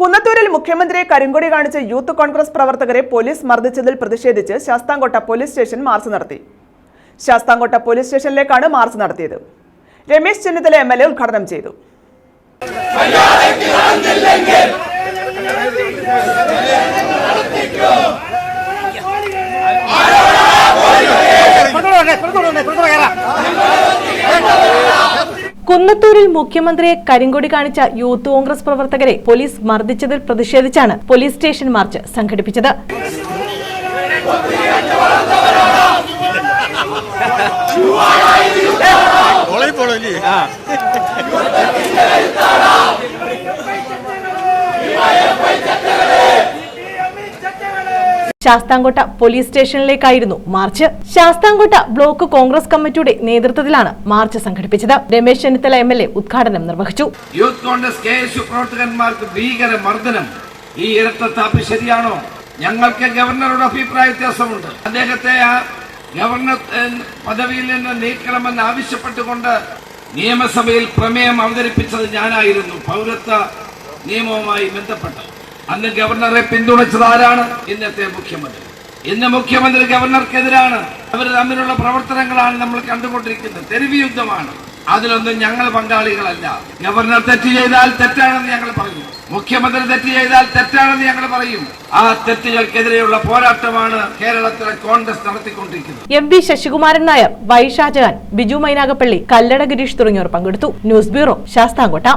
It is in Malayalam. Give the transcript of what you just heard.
കുന്നത്തൂരിൽ മുഖ്യമന്ത്രിയെ കരിങ്കൊടി കാണിച്ച യൂത്ത് കോൺഗ്രസ് പ്രവർത്തകരെ പോലീസ് മർദ്ദിച്ചതിൽ പ്രതിഷേധിച്ച് ശാസ്താംകോട്ട പോലീസ് സ്റ്റേഷൻ മാർച്ച് നടത്തി. ശാസ്താംകോട്ട പോലീസ് സ്റ്റേഷനിലേക്കാണ് മാർച്ച് നടത്തിയത്. Ramesh Chennithala M L A ഉദ്ഘാടനം ചെയ്തു. കുന്നത്തൂരിൽ മുഖ്യമന്ത്രിയെ കരിങ്കൊടി കാണിച്ച യൂത്ത് കോൺഗ്രസ് പ്രവർത്തകരെ പോലീസ് മർദ്ദിച്ചതിൽ പ്രതിഷേധിച്ചാണ് പോലീസ് സ്റ്റേഷൻ മാർച്ച് സംഘടിപ്പിച്ചത്. കോളേജിൽ ശാസ്താംകോട്ട പോലീസ് സ്റ്റേഷനിലേക്കായിരുന്നു മാർച്ച്. ശാസ്താംകോട്ട ബ്ലോക്ക് കോൺഗ്രസ് കമ്മിറ്റിയുടെ നേതൃത്വത്തിലാണ് മാർച്ച് സംഘടിപ്പിച്ചത്. Ramesh Chennithala M L A ഉദ്ഘാടനം നിർവഹിച്ചു. Youth Congress K S U പ്രവർത്തകന്മാർക്ക് ഭീകര മർദ്ദനം ഈ ഇരട്ടത്താപ്പ് ശരിയാണോ? ഞങ്ങൾക്ക് ഗവർണറുടെ അഭിപ്രായ വ്യത്യാസമുണ്ട്. അദ്ദേഹത്തെ ആ ഗവർണർ പദവിയിൽ നിന്ന് നീക്കണമെന്ന് ആവശ്യപ്പെട്ടുകൊണ്ട് നിയമസഭയിൽ പ്രമേയം അവതരിപ്പിച്ചത് ഞാനായിരുന്നു. പൗരത്വ നിയമവുമായി ബന്ധപ്പെട്ട് അന്ന് ഗവർണറെ പിന്തുണച്ചത് ആരാണ്? ഇന്നത്തെ മുഖ്യമന്ത്രി. ഇന്ന് മുഖ്യമന്ത്രി ഗവർണർക്കെതിരാണ്. അവർ തമ്മിലുള്ള പ്രവർത്തനങ്ങളാണ് നമ്മൾ കണ്ടുകൊണ്ടിരിക്കുന്നത്. തെരുവ് യുദ്ധമാണ്. അതിലൊന്നും ഞങ്ങൾ പങ്കാളികളല്ല. ഗവർണർ തെറ്റ് ചെയ്താൽ തെറ്റാണെന്ന് ഞങ്ങൾ പറയും. മുഖ്യമന്ത്രി തെറ്റ് ചെയ്താൽ തെറ്റാണെന്ന് ഞങ്ങൾ പറയും. ആ തെറ്റുകൾക്കെതിരെയുള്ള പോരാട്ടമാണ് കേരളത്തിലെ കോൺഗ്രസ് നടത്തിക്കൊണ്ടിരിക്കുന്നത്. M V Sasikumaran Nair Y Shajahan Biju Mynagappally Kallada Gireesh തുടങ്ങിയവർ പങ്കെടുത്തു. News bureau Sasthamkotta.